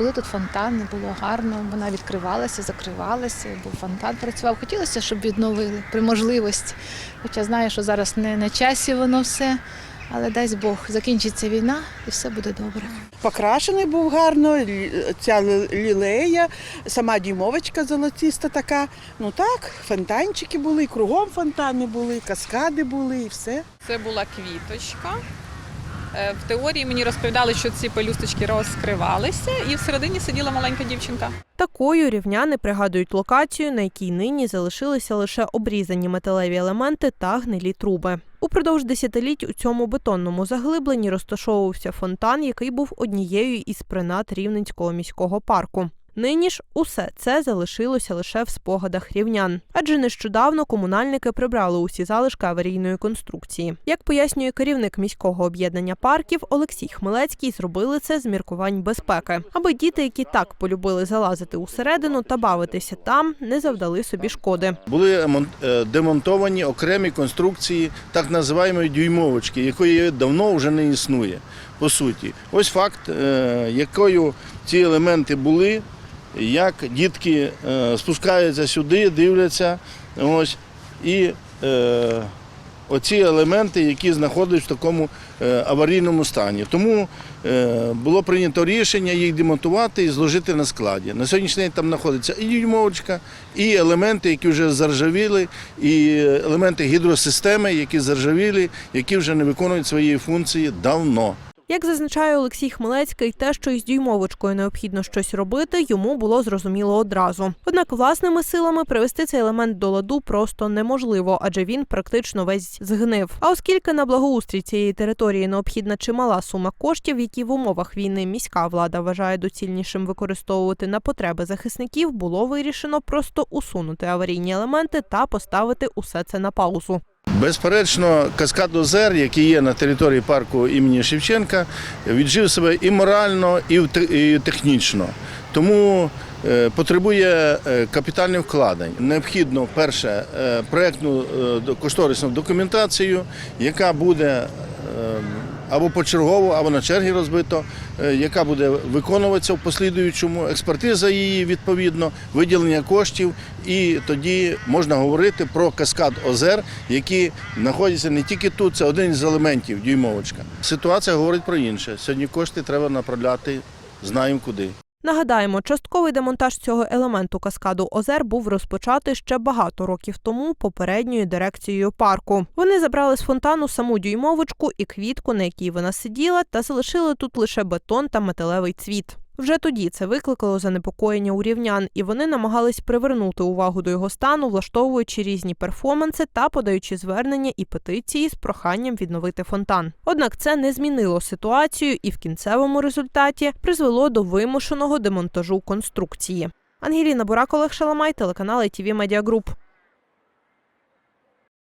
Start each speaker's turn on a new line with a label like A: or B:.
A: були тут фонтани, було гарно. Вона відкривалася, закривалася, був фонтан працював. Хотілося, щоб відновили при можливості. Хоча знаю, що зараз не на часі воно все. Але дасть Бог, закінчиться війна і все буде добре.
B: Покрашений був гарно, ця лілея, сама дімовочка золотіста така. Ну так, фонтанчики були, кругом фонтани були, каскади були і все.
C: Це була квіточка. Е, В теорії мені розповідали, що ці пелюсточки розкривалися, і всередині сиділа маленька дівчинка.
D: Такою рівняни пригадують локацію, на якій нині залишилися лише обрізані металеві елементи та гнилі труби. Упродовж десятиліть у цьому бетонному заглибленні розташовувався фонтан, який був однією із принад Рівненського міського парку. Нині ж усе це залишилося лише в спогадах рівнян, адже нещодавно комунальники прибрали усі залишки аварійної конструкції. Як пояснює керівник міського об'єднання парків Олексій Хмелецький, зробили це з міркувань безпеки, аби діти, які так полюбили залазити усередину та бавитися там, не завдали собі шкоди.
E: були мон- е, демонтовані окремі конструкції так називаємої дюймовочки, якої давно вже не існує. По суті, ось факт, е, якою ці елементи були, як дітки е, спускаються сюди, дивляться. Ось, і е, оці елементи, які знаходяться в такому е, аварійному стані. Тому е, було прийнято рішення їх демонтувати і зложити на складі. На сьогоднішній день там знаходиться і дюймовочка, і елементи, які вже заржавіли, і елементи гідросистеми, які заржавіли, які вже не виконують своєї функції давно.
D: Як зазначає Олексій Хмелецький, те, що із дюймовочкою необхідно щось робити, йому було зрозуміло одразу. Однак власними силами привести цей елемент до ладу просто неможливо, адже він практично весь згнив. А оскільки на благоустрій цієї території необхідна чимала сума коштів, які в умовах війни міська влада вважає доцільнішим використовувати на потреби захисників, було вирішено просто усунути аварійні елементи та поставити усе це на паузу.
E: Безперечно, каскад озер, який є на території парку імені Шевченка, віджив себе і морально, і технічно. Тому е, потребує е, капітальних вкладень. Необхідно перше проєктну е, до- кошторисну документацію, яка буде або почергово, або на черги розбито, е, яка буде виконуватися в послідуючому, експертиза її відповідно, виділення коштів, і тоді можна говорити про каскад озер, які знаходяться не тільки тут, це один із елементів дюймовочка. Ситуація говорить про інше. Сьогодні кошти треба направляти, знаємо куди.
D: Нагадаємо, частковий демонтаж цього елементу каскаду озер був розпочатий ще багато років тому попередньою дирекцією парку. Вони забрали з фонтану саму дюймовочку і квітку, на якій вона сиділа, та залишили тут лише бетон та металевий цвіт. Вже тоді це викликало занепокоєння у рівнян, і вони намагались привернути увагу до його стану, влаштовуючи різні перформанси та подаючи звернення і петиції з проханням відновити фонтан. Однак це не змінило ситуацію і в кінцевому результаті призвело до вимушеного демонтажу конструкції. Ангеліна Бурак, Олег Шаламай, телеканал ITV Media.